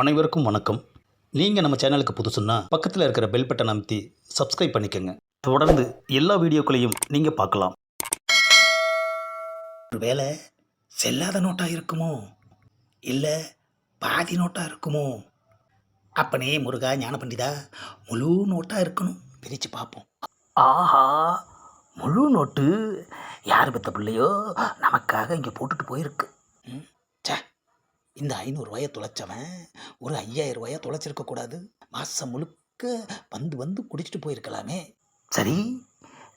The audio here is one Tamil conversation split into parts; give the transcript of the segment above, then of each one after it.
அனைவருக்கும் வணக்கம். நீங்கள் நம்ம சேனலுக்கு புதுசுன்னா பக்கத்தில் இருக்கிற பெல் பட்டன் அமைத்தி சப்ஸ்கிரைப் பண்ணிக்கோங்க. தொடர்ந்து எல்லா வீடியோக்களையும் நீங்கள் பார்க்கலாம். வேலை செல்லாத நோட்டாக இருக்குமோ? இல்லை பாதி நோட்டாக இருக்குமோ? அப்பனே முருகா ஞான பண்டிதா முழு நோட்டாக இருக்கணும். பிரித்து பார்ப்போம். ஆஹா முழு நோட்டு யார் பெற்ற பிள்ளையோ நமக்காக இங்கே போட்டுட்டு போயிருக்கு. ம், இந்த ஐநூறுரூவாயை தொலைச்சவன் ஒரு ஐயாயிரம் ரூபாயை தொலைச்சிருக்க கூடாது. மாதம் முழுக்க வந்து வந்து குடிச்சிட்டு போயிருக்கலாமே. சரி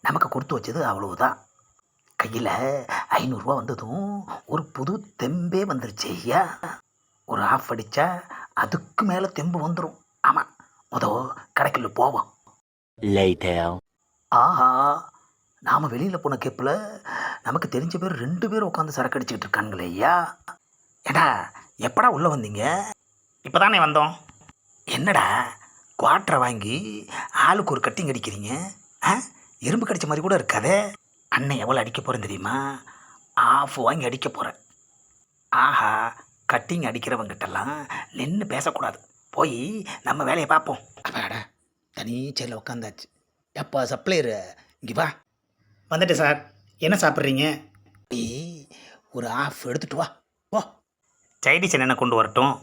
நமக்கு கொடுத்து வச்சது அவ்வளவுதான். கையில் ஐநூறுரூவா வந்ததும் ஒரு புது தெம்பே வந்துருச்சு ஐயா. ஒரு ஆஃப் அடித்தா அதுக்கு மேலே தெம்பு வந்துடும் ஆமாம் முத கடைக்குள்ள போவோம். ஆஹா நாம் வெளியில் போன கேப்பில் நமக்கு தெரிஞ்ச பேர் ரெண்டு பேர் உட்காந்து சரக்கு அடிச்சுக்கிட்டு இருக்காங்களே ஐயா. ஏடா எப்படா உள்ளே வந்தீங்க? இப்போ தானே வந்தோம். என்னடா குவாட்டரை வாங்கி ஆளுக்கு ஒரு கட்டிங் அடிக்கிறீங்க? ஆ? எறும்பு கடிச்ச மாதிரி கூட இருக்காதே. அண்ணன் எவ்வளோ அடிக்க போகிறேன் தெரியுமா? ஆஃப் வாங்கி அடிக்க போகிறேன் ஆஹா கட்டிங் அடிக்கிறவங்கிட்டலாம் நின்று பேசக்கூடாது. போய் நம்ம வேலையை பார்ப்போம். அப்பாடா தனி சேரில் உட்காந்தாச்சு எப்போ சப்ளையரு இங்கே வா. வந்துட்டேன் சார். என்ன சாப்பிட்றீங்க? ஒரு ஆஃப் எடுத்துட்டு வா. போ. சைடிஸ் என்னென்ன கொண்டு வரட்டும்?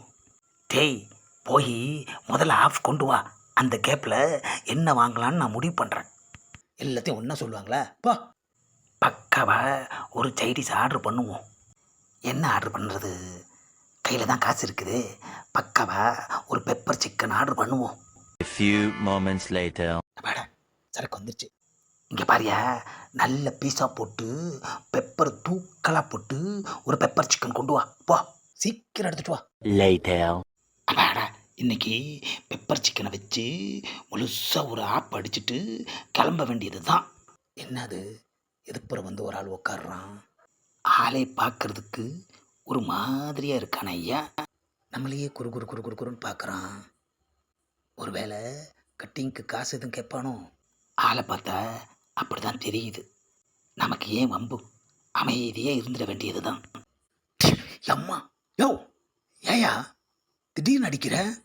டேய் போய் முதல்ல ஆஃப் கொண்டு வா. அந்த கேப்பில் என்ன வாங்கலான்னு நான் முடிவு பண்ணுறேன் எல்லாத்தையும் ஒன்றா சொல்லுவாங்களா? போ. பக்காவா ஒரு சைடிஸ் ஆர்டர் பண்ணுவோம். என்ன ஆர்டர் பண்ணுறது கையில் தான் காசு இருக்குது. பக்காவா ஒரு பெப்பர் சிக்கன் ஆர்டர் பண்ணுவோம். A few moments later. அப்பாடா சரக்கு வந்துருச்சு. இங்கே பாரியா நல்ல பீஸா போட்டு பெப்பர் தூக்கலாக போட்டு ஒரு பெப்பர் சிக்கன் கொண்டு வா. போ. சீக்கிரம் எடுத்துட்டு வா. Later. அப்பாடா இன்னைக்கு பெப்பர் சிக்கனை வச்சு முழுசாக ஒரு ஆப் அடிச்சிட்டு கிளம்ப வேண்டியது தான் என்னது? எதுப்புறம் வந்து ஒரு ஆள் உட்காடுறான் ஆளை பார்க்கறதுக்கு ஒரு மாதிரியாக இருக்கான ஐயா. நம்மளையே குறு குறு குறு குறு குறுன்னு பார்க்குறான். ஒருவேளை கட்டிங்க்கு காசு எதுவும் கேட்பானோ? ஆளை பார்த்தா அப்படி தான் தெரியுது. நமக்கு ஏன் வம்பு? அமைதியே இருந்துட வேண்டியது தான் அம்மா! யோ ஏயா திடீர்னு அடிக்கிற?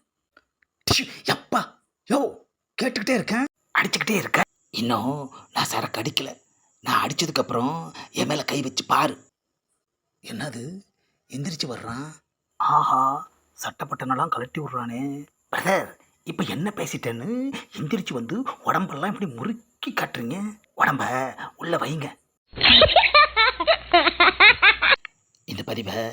யப்பா யோ கேட்டுக்கிட்டே இருக்கேன். அடிச்சுக்கிட்டே இருக்கேன் இன்னும் நான் சரக்கு அடிக்கல. நான் அடிச்சதுக்கப்புறம் என் மேலே கை வச்சு பாரு. என்னது? எந்திரிச்சு வர்றான்? ஆஹா சட்டப்பட்டனெல்லாம் கழட்டி விட்றானே. பிரதர் இப்போ என்ன பேசிட்டேன்னு எந்திரிச்சு வந்து உடம்பெல்லாம் இப்படி முறுக்கி காட்டுறீங்க? உடம்ப உள்ள வைங்க. இந்த பதிவை